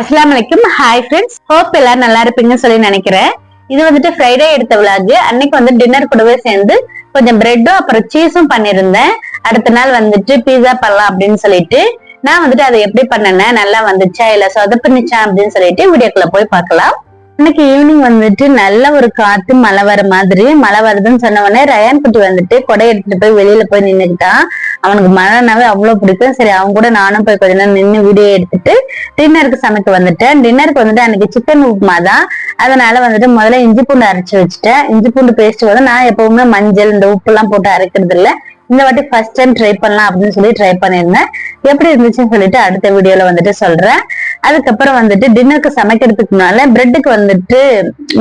அஸ்லாம் வலைக்கும் hi friends hope எல்லாரும் நல்லா இருப்பீங்கன்னு சொல்லி நினைக்கிறேன். இது வந்துட்டு ஃப்ரைடே எடுத்த விளாக் அன்னைக்கு வந்து டின்னர் கூடவே சேர்ந்து கொஞ்சம் பிரெட்டும் அப்புறம் சீஸும் பண்ணியிருந்தேன். அடுத்த நாள் வந்துட்டு பீஸா பண்ணலாம் அப்படின்னு சொல்லிட்டு நான் வந்துட்டு அதை எப்படி பண்ணேன்னா நல்லா வந்துச்சா இல்ல சொதப்பினுச்சா அப்படின்னு சொல்லிட்டு வீடியோக்குள்ள போய் பார்க்கலாம். இன்னைக்கு ஈவினிங் வந்துட்டு நல்ல ஒரு காத்து மழை வர மாதிரி மழை வருதுன்னு சொன்ன உடனே ரயான் குட்டி வந்துட்டு கொடை எடுத்துட்டு போய் வெளியில போய் நின்னுக்கிட்டான் அவனுக்கு மழைனாவே அவ்வளவு பிடிக்கும். சரி அவன் கூட நானும் போய் கொஞ்ச நேரம் நின்று வீடியோ எடுத்துட்டு டின்னருக்கு சமைக்க வந்துட்டேன். டின்னருக்கு வந்துட்டு அன்னைக்கு சிக்கன் உப்புமா தான். அதனால வந்துட்டு முதல்ல இஞ்சி பூண்டு அரைச்சு வச்சுட்டேன். இஞ்சி பூண்டு பேஸ்ட் வந்து நான் எப்பவுமே மஞ்சள் இந்த உப்பு எல்லாம் போட்டு அரைக்கிறது இல்லை இந்த வாட்டி ஃபர்ஸ்ட் டைம் ட்ரை பண்ணலாம் அப்படின்னு சொல்லி ட்ரை பண்ணியிருந்தேன். எப்படி இருந்துச்சுன்னு சொல்லிட்டு அடுத்த வீடியோல வந்துட்டு சொல்றேன். அதுக்கப்புறம் வந்துட்டு டின்னருக்கு சமைக்கிறதுக்கு முன்னால பிரெட்டுக்கு வந்துட்டு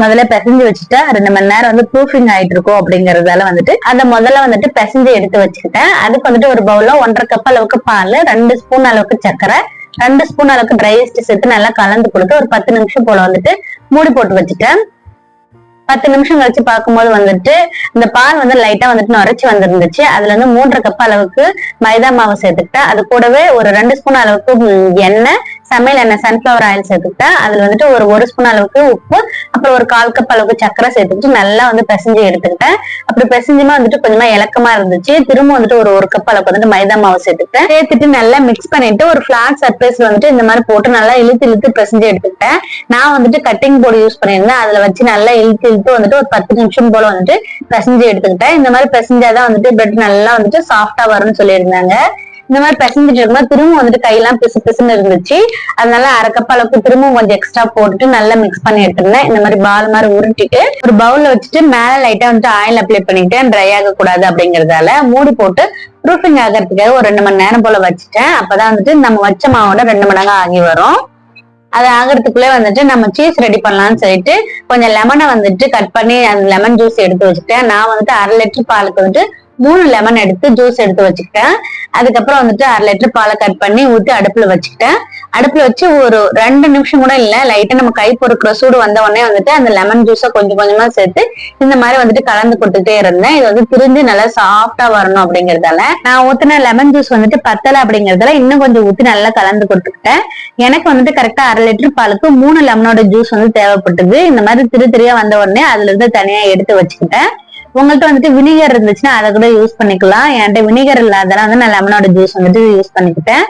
முதல்ல பிசைஞ்சு வச்சுட்டா ரெண்டு மணி நேரம் வந்து ப்ரூஃபிங் ஆயிட்டு இருக்கும் அப்படிங்கறதால வந்துட்டு அதை முதல்ல வந்துட்டு பிசைஞ்சு எடுத்து வச்சுக்கிட்டேன். அதுக்கு வந்துட்டு ஒரு பவுல்ல ஒன்றரை கப் அளவுக்கு பால் ரெண்டு ஸ்பூன் அளவுக்கு சர்க்கரை ரெண்டு ஸ்பூன் அளவுக்கு ட்ரை ஈஸ்ட் சேர்த்து நல்லா கலந்து கொடுத்து ஒரு பத்து நிமிஷம் போல வந்துட்டு மூடி போட்டு வச்சுட்டேன். பத்து நிமிஷம் கழிச்சு பார்க்கும்போது வந்துட்டு இந்த பால் வந்து லைட்டா வந்துட்டு நுரைச்சி வந்துருந்துச்சு. அதுல இருந்து மூன்றரை கப் அளவுக்கு மைதா மாவு சேர்த்துக்கிட்டேன் அது கூடவே ஒரு ரெண்டு ஸ்பூன் அளவுக்கு எண்ணெய் சமையல் எண்ணெய் சன்ஃபிளவர் ஆயில் சேர்த்துக்கிட்டேன் அதுல வந்துட்டு ஒரு ஒரு ஸ்பூன் அளவுக்கு உப்பு அப்புறம் ஒரு கால் கப் அளவுக்கு சக்கரை சேர்த்துட்டு நல்லா வந்து பிசைஞ்சு எடுத்துக்கிட்டேன். அப்படி பிசைஞ்சுமா வந்துட்டு கொஞ்சமா இலக்கமா இருந்துச்சு. திரும்ப வந்துட்டு ஒரு ஒரு கப் அளவுக்கு வந்துட்டு மைதா மாவு சேர்த்துக்கிட்டேன். சேர்த்துட்டு நல்லா மிக்ஸ் பண்ணிட்டு ஒரு பிளாட் சர்ஃபேஸ்ல வந்துட்டு இந்த மாதிரி போட்டு நல்லா இழுத்து இழுத்து பிசைஞ்சு எடுத்துக்கிட்டேன். நான் வந்துட்டு கட்டிங் போர்டு யூஸ் பண்ணியிருந்தேன். அதுல வச்சு நல்லா இழுத்து இழுத்து வந்துட்டு ஒரு பத்து நிமிஷம் போல வந்துட்டு பிசைஞ்சு எடுத்துக்கிட்டேன். இந்த மாதிரி பிசைஞ்சாதான் வந்துட்டு பிரெட் நல்லா வந்துட்டு சாஃப்டா வரும்னு சொல்லியிருந்தாங்க. இந்த மாதிரி பிசைஞ்சிட்டு இருக்கும்போது திரும்ப வந்துட்டு கையெல்லாம் பிசு பிசுன்னு இருந்துச்சு. அதனால அரை கப் அளவுக்கு திரும்பவும் கொஞ்சம் எக்ஸ்ட்ரா போட்டுட்டு நல்லா மிக்ஸ் பண்ணி எடுத்துருந்தேன். இந்த மாதிரி பால் மாதிரி உருட்டிட்டு ஒரு பவுல்ல வச்சுட்டு மேல லைட்டா வந்துட்டு ஆயில் அப்ளை பண்ணிட்டேன் ட்ரை ஆக கூடாது அப்படிங்கறதால மூடி போட்டு ப்ரூஃபிங் ஆகிறதுக்காக ஒரு ரெண்டு மணி நேரம் போல வச்சுட்டேன். அப்பதான் வந்துட்டு நம்ம வச்ச மாவோட ரெண்டு மடங்கு ஆகி வரும். அது ஆகிறதுக்குள்ளே வந்துட்டு நம்ம சீஸ் ரெடி பண்ணலாம்னு சொல்லிட்டு கொஞ்சம் லெமனை வந்துட்டு கட் பண்ணி அந்த லெமன் ஜூஸ் எடுத்து வச்சுட்டேன். நான் வந்துட்டு அரை லிட்டர் பாலுக்கு வந்துட்டு மூணு லெமன் எடுத்து ஜூஸ் எடுத்து வச்சுக்கிட்டேன். அதுக்கப்புறம் வந்துட்டு அரை லிட்டர் பாலை கட் பண்ணி ஊற்றி அடுப்புல வச்சுக்கிட்டேன். அடுப்புல வச்சு ஒரு ரெண்டு நிமிஷம் கூட இல்ல லைட்டா நம்ம கை பொறுக்கிற சூடு வந்த உடனே வந்துட்டு அந்த லெமன் ஜூஸை கொஞ்சம் கொஞ்சமா சேர்த்து இந்த மாதிரி வந்துட்டு கலந்து கொடுத்துட்டே இருந்தேன். இது வந்து திரிஞ்சு நல்லா சாஃப்டா வரணும் அப்படிங்கறதால. நான் ஊத்தின லெமன் ஜூஸ் வந்துட்டு பத்தல அப்படிங்கறதால இன்னும் கொஞ்சம் ஊத்தி நல்லா கலந்து கொடுத்துக்கிட்டேன். எனக்கு வந்துட்டு கரெக்டா அரை லிட்டர் பாலுக்கு மூணு லெமனோட ஜூஸ் வந்து தேவைப்பட்டது. இந்த மாதிரி திரு திரியா வந்த உடனே அதுல இருந்து தனியா எடுத்து வச்சுக்கிட்டேன். உங்கள்ட்ட வந்துட்டு வினிகர் இருந்துச்சுன்னா அதை கூட யூஸ் பண்ணிக்கலாம். என்கிட்ட வினிகர் இல்லாதனால வந்து நான் லெமனோட ஜூஸ் வந்துட்டு யூஸ் பண்ணிக்கிட்டேன்.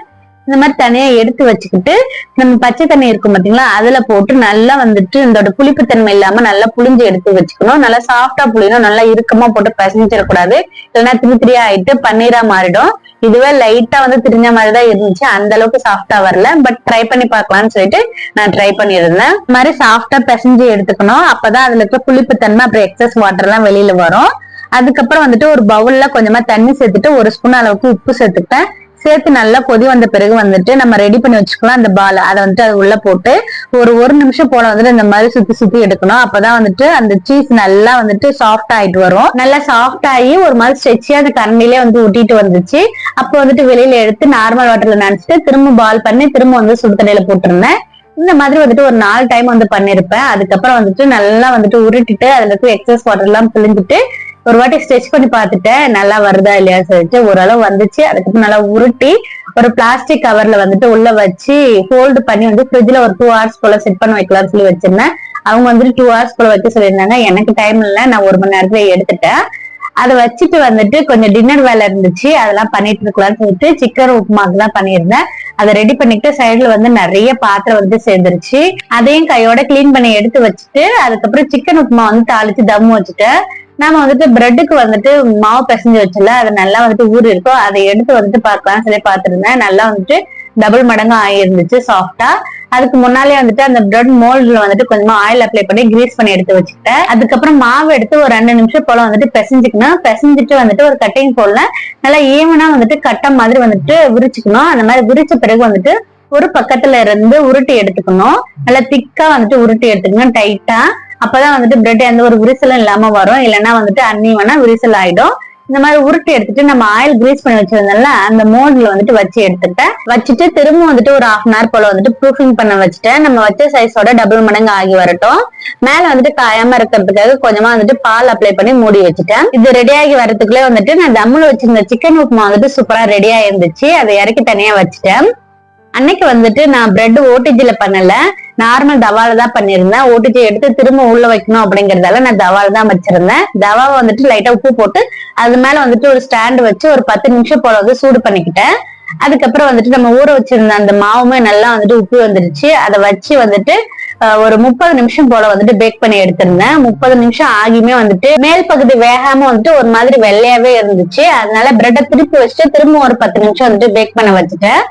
இந்த மாதிரி தனியா எடுத்து வச்சுக்கிட்டு நம்ம பச்சை தண்ணி இருக்கும் பாத்தீங்களா? அதுல போட்டு நல்லா வந்துட்டு இதோட புளிப்புத்தன்மை இல்லாம நல்லா புளிஞ்சு எடுத்து வச்சுக்கணும். நல்லா சாஃப்டா புளியணும் நல்லா இறுக்கமா போட்டு பசஞ்சிடக்கூடாது. இல்லைன்னா திரி திரியா ஆயிட்டு பன்னீரா மாறிடும். இதுவே லைட்டா வந்து திரிஞ்ச மாதிரி தான் இருந்துச்சு. அந்த அளவுக்கு சாஃப்டா வரல. பட் ட்ரை பண்ணி பார்க்கலாம்னு சொல்லிட்டு நான் ட்ரை பண்ணியிருந்தேன். இந்த மாதிரி சாஃப்டா பிசைஞ்சு எடுத்துக்கணும். அப்பதான் அதுல இருக்க புளிப்புத்தன்மை அப்புறம் எக்ஸஸ் வாட்டர் எல்லாம் வெளியில வரும். அதுக்கப்புறம் வந்துட்டு ஒரு பவுல்ல கொஞ்சமா தண்ணி சேர்த்துட்டு ஒரு ஸ்பூன் அளவுக்கு உப்பு சேர்த்துப்பேன் சேர்த்து நல்லா கொதி வந்த பிறகு வந்துட்டு நம்ம ரெடி பண்ணி வச்சுக்கலாம் அந்த பால். அதை வந்துட்டு அது உள்ள போட்டு ஒரு ஒரு நிமிஷம் போல வந்துட்டு இந்த மாதிரி சுத்தி சுத்தி எடுக்கணும். அப்பதான் வந்துட்டு அந்த சீஸ் நல்லா வந்துட்டு சாஃப்ட் ஆயிட்டு வரும். நல்லா சாஃப்ட் ஆகி ஒரு மாதிரி ஸ்ட்ரெச்சியா அந்த கரண்டிலே வந்து ஊட்டிட்டு வந்துச்சு. அப்போ வந்துட்டு வெளியில எடுத்து நார்மல் வாட்டர்ல நினைச்சிட்டு திரும்ப பால் பண்ணி திரும்ப வந்து சுடு போட்டிருந்தேன். இந்த மாதிரி வந்துட்டு ஒரு நாலு டைம் வந்து பண்ணிருப்பேன். அதுக்கப்புறம் வந்துட்டு நல்லா வந்துட்டு உருட்டிட்டு அதுல எக்ஸஸ் வாட்டர் எல்லாம் பிழிஞ்சிட்டு ஒரு வாட்டி ஸ்ட்ரெச் பண்ணி பார்த்துட்டேன். நல்லா வருதா இல்லையா சொல்லிட்டு ஓரளவு வந்துச்சு. அதுக்கப்புறம் நல்லா உருட்டி ஒரு பிளாஸ்டிக் கவர்ல வந்துட்டு உள்ள வச்சு ஹோல்டு பண்ணி வந்து ஃப்ரிட்ஜ்ல ஒரு டூ ஹவர்ஸ் போல செட் பண்ண வைக்கலாம்னு சொல்லி வச்சிருந்தேன். அவங்க வந்துட்டு டூ ஹவர்ஸ் போல வைக்க சொல்லியிருந்தாங்க. எனக்கு டைம் இல்லை. நான் ஒரு மணி நேரத்துல எடுத்துட்டேன். அதை வச்சுட்டு வந்துட்டு கொஞ்சம் டின்னர் வேலை இருந்துச்சு. அதெல்லாம் பண்ணிட்டு இருக்கலாம்னு சொல்லிட்டு சிக்கன் உப்புமாக்கு தான் பண்ணியிருந்தேன். அதை ரெடி பண்ணிட்டு சைடுல வந்து நிறைய பாத்திரம் வந்து சேர்ந்துருச்சு. அதையும் கையோட கிளீன் பண்ணி எடுத்து வச்சுட்டு அதுக்கப்புறம் சிக்கன் உப்புமா வந்து தாளிச்சு தம் வச்சுட்டேன். நாம வந்துட்டு பிரெட்டுக்கு வந்துட்டு மாவு பிசைஞ்சு வச்சல அது நல்லா வந்துட்டு ஊறி இருக்கும் அதை எடுத்து வந்துட்டு பார்க்கலாம் சொல்லி பார்த்துருந்தேன். நல்லா வந்துட்டு டபுள் மடங்கு ஆயிருந்துச்சு சாஃப்டா அதுக்கு முன்னாலே வந்துட்டு அந்த பிரெட் மோல்ட்ல வந்துட்டு கொஞ்சமா ஆயில் அப்ளை பண்ணி கிரீஸ் பண்ணி எடுத்து வச்சுக்கிட்டேன். அதுக்கப்புறம் மாவு எடுத்து ஒரு ரெண்டு நிமிஷம் போல வந்துட்டு பிசைஞ்சுக்கணும். பிசைஞ்சிட்டு வந்துட்டு ஒரு கட்டிங் போடல நல்லா ஈவனா வந்துட்டு கட்ட மாதிரி வந்துட்டு விரிச்சுக்கணும். அந்த மாதிரி விரிச்ச பிறகு வந்துட்டு ஒரு பக்கத்துல இருந்து உருட்டி எடுத்துக்கணும். நல்லா திக்கா வந்துட்டு உருட்டி எடுத்துக்கணும் டைட்டா அப்பதான் வந்துட்டு பிரெட் எந்த ஒரு விரிசலும் இல்லாம வரும். இல்லைன்னா வந்துட்டு அன்னீவனா விரிசல் ஆயிடும். இந்த மாதிரி உருட்டி எடுத்துட்டு நம்ம ஆயில் கிரீஸ் பண்ணி வச்சிருந்தோம்ல அந்த மோட்ல வந்துட்டு வச்சு எடுத்துட்டேன். வச்சுட்டு திரும்ப வந்துட்டு ஒரு ஹாஃப் அன் ஹவர் போல வந்துட்டு ப்ரூஃபிங் பண்ண வச்சுட்டேன். நம்ம வச்ச சைஸோட டபுள் மடங்கு ஆகி வரட்டும். மேல வந்துட்டு காயாம இருக்கிறதுக்காக கொஞ்சமா வந்துட்டு பால் அப்ளை பண்ணி மூடி வச்சுட்டேன். இது ரெடி ஆகி வரதுக்குள்ளே வந்துட்டு நான் தம்முல வச்சிருந்த சிக்கன் உப்புமா வந்துட்டு சூப்பரா ரெடியா இருந்துச்சு அதை இறக்கி தனியா வச்சுட்டேன். அன்னைக்கு வந்துட்டு நான் பிரெட் ஓடிஜில பண்ணல. நார்மல் தவால தான் பண்ணிருந்தேன் ஓடிஜி எடுத்து திரும்ப உள்ள வைக்கணும் அப்படிங்கறதால நான் தவால தான் வச்சிருந்தேன். தவாவை வந்துட்டு லைட்டா உப்பு போட்டு அது மேல வந்துட்டு ஒரு ஸ்டாண்ட் வச்சு ஒரு பத்து நிமிஷம் போல வந்து சூடு பண்ணிக்கிட்டேன். அதுக்கப்புறம் வந்துட்டு நம்ம ஊற வச்சிருந்த அந்த மாவுமே நல்லா வந்துட்டு உப்பு வந்துருச்சு. அதை வச்சு வந்துட்டு ஒரு முப்பது நிமிஷம் போல வந்துட்டு பேக் பண்ணி எடுத்திருந்தேன். முப்பது நிமிஷம் ஆகியுமே வந்துட்டு மேல் பகுதி வேகாம வந்துட்டு ஒரு மாதிரி வெள்ளையாவே இருந்துச்சு. அதனால பிரெட்டை திருப்பி வச்சுட்டு திரும்ப ஒரு பத்து நிமிஷம் வந்துட்டு பேக் பண்ண வச்சுட்டேன்.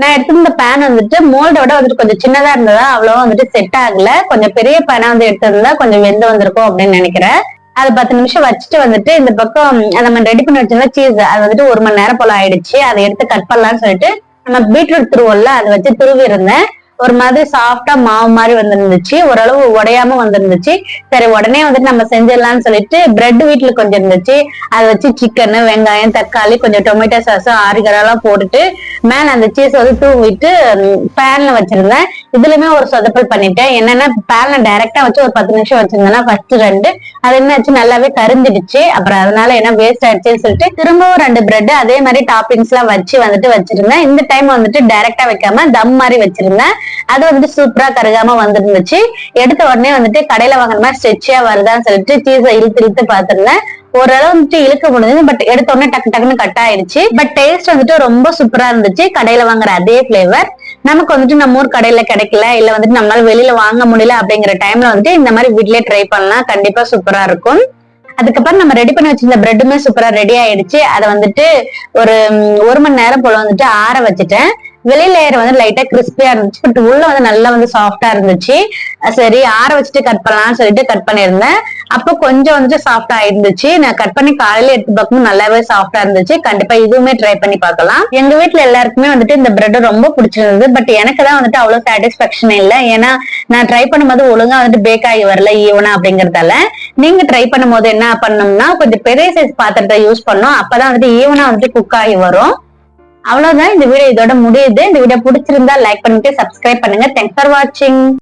நான் எடுத்திருந்த பேன் வந்துட்டு மோல்டோட விட வந்துட்டு கொஞ்சம் சின்னதா இருந்ததா அவ்வளவா வந்துட்டு செட் ஆகல. கொஞ்சம் பெரிய பேனா வந்து எடுத்திருந்தா கொஞ்சம் வெந்து வந்திருக்கும் அப்படின்னு நினைக்கிறேன். அது பத்து நிமிஷம் வச்சுட்டு வந்துட்டு இந்த பக்கம் அதை நம்ம ரெடி பண்ணி வச்சிருந்தா சீஸ் அது வந்துட்டு ஒரு மணி நேரம் போல ஆயிடுச்சு. அதை எடுத்து கட் பண்ணலாம்னு சொல்லிட்டு நம்ம பீட்ரூட் துருவல்ல அதை வச்சு துருவி இருந்தேன் ஒரு மாதிரி சாஃப்டா மாவு மாதிரி வந்திருந்துச்சு. ஓரளவு உடையாம வந்திருந்துச்சு. சரி உடனே வந்துட்டு நம்ம செஞ்சிடலாம்னு சொல்லிட்டு பிரெட் வீட்டுல கொஞ்சம் இருந்துச்சு அதை வச்சு சிக்கன் வெங்காயம் தக்காளி கொஞ்சம் டொமேட்டோ சாஸ் ஆறுகரெல்லாம் போட்டுட்டு மேல அந்த சீஸ் வந்து தூவிட்டு பேன்ல வச்சிருந்தேன். இதுலயுமே ஒரு சொதப்பல் பண்ணிட்டேன். என்னன்னா பேன்ல டைரக்டா வச்சு ஒரு பத்து நிமிஷம் வச்சிருந்தேன்னா ஃபர்ஸ்ட் ரெண்டு. அது என்னாச்சு நல்லாவே கரிஞ்சிடுச்சு. அப்புறம் அதனால என்ன வேஸ்ட் ஆயிடுச்சுன்னு சொல்லிட்டு திரும்பவும் ரெண்டு பிரெட் அதே மாதிரி டாப்பிங்ஸ் எல்லாம் வச்சு வந்துட்டு வச்சிருந்தேன். இந்த டைம் வந்துட்டு டைரக்டா வைக்காம தம் மாதிரி வச்சிருந்தேன். அது வந்துட்டு சூப்பரா கருகாம வந்துருந்துச்சு. எடுத்த உடனே வந்துட்டு கடையில வாங்குற மாதிரி ஸ்ட்ரெச்சியா வருதான்னு சொல்லிட்டு சீஸை இழுத்து இழுத்து பாத்துருந்தேன் ஓரளவு வந்துட்டு இழுக்க முடிஞ்சது பட் எடுத்த உடனே டக்கு டக்குன்னு கட் ஆயிடுச்சு. பட் டேஸ்ட் வந்துட்டு ரொம்ப சூப்பரா இருந்துச்சு. கடையில வாங்குற அதே பிளேவர் நமக்கு வந்துட்டு நம்ம ஊர் கடையில கிடைக்கல இல்ல வந்துட்டு நம்மளால வெளியில வாங்க முடியல அப்படிங்கிற டைம்ல வந்துட்டு இந்த மாதிரி வீட்லயே ட்ரை பண்ணலாம். கண்டிப்பா சூப்பரா இருக்கும். அதுக்கப்புறம் நம்ம ரெடி பண்ணி வச்சிருந்த பிரெட்டுமே சூப்பரா ரெடி ஆயிடுச்சு. அதை வந்துட்டு ஒரு ஒரு மணி நேரம் போல வந்துட்டு ஆற வச்சுட்டேன். வெளி லேயர் வந்து லைட்டா கிறிஸ்பியா இருந்துச்சு. பட் உள்ள வந்து நல்லா வந்து சாஃப்டா இருந்துச்சு. சரி ஆற வச்சுட்டு கட் பண்ணலாம்னு சொல்லிட்டு கட் பண்ணியிருந்தேன். அப்போ கொஞ்சம் வந்துட்டு சாஃப்டா இருந்துச்சு. நான் கட் பண்ணி காலையில எடுத்து பார்க்கும்போது நல்லாவே சாஃப்டா இருந்துச்சு. கண்டிப்பா இதுவுமே ட்ரை பண்ணி பார்க்கலாம். எங்க வீட்டுல எல்லாருக்குமே வந்துட்டு இந்த பிரெட் ரொம்ப பிடிச்சிருந்தது. பட் எனக்கு தான் வந்துட்டு அவ்வளவு சாட்டிஸ்பாக்சன் இல்லை. ஏன்னா நான் ட்ரை பண்ணும்போது ஒழுங்கா வந்துட்டு பேக் ஆகி வரல ஈவனா அப்படிங்கறதால. நீங்க ட்ரை பண்ணும்போது என்ன பண்ணணும்னா கொஞ்சம் பெரிய சைஸ் பாத்திரத்தை யூஸ் பண்ணணும். அப்பதான் வந்துட்டு ஈவனா வந்துட்டு குக் ஆகி வரும். அவ்வளவுதான் இந்த வீடியோ இதோட முடியுது. இந்த வீடியோ பிடிச்சிருந்தா லைக் பண்ணிட்டு சப்ஸ்கிரைப் பண்ணுங்க. தேங்க்ஸ் ஃபார் வாட்சிங்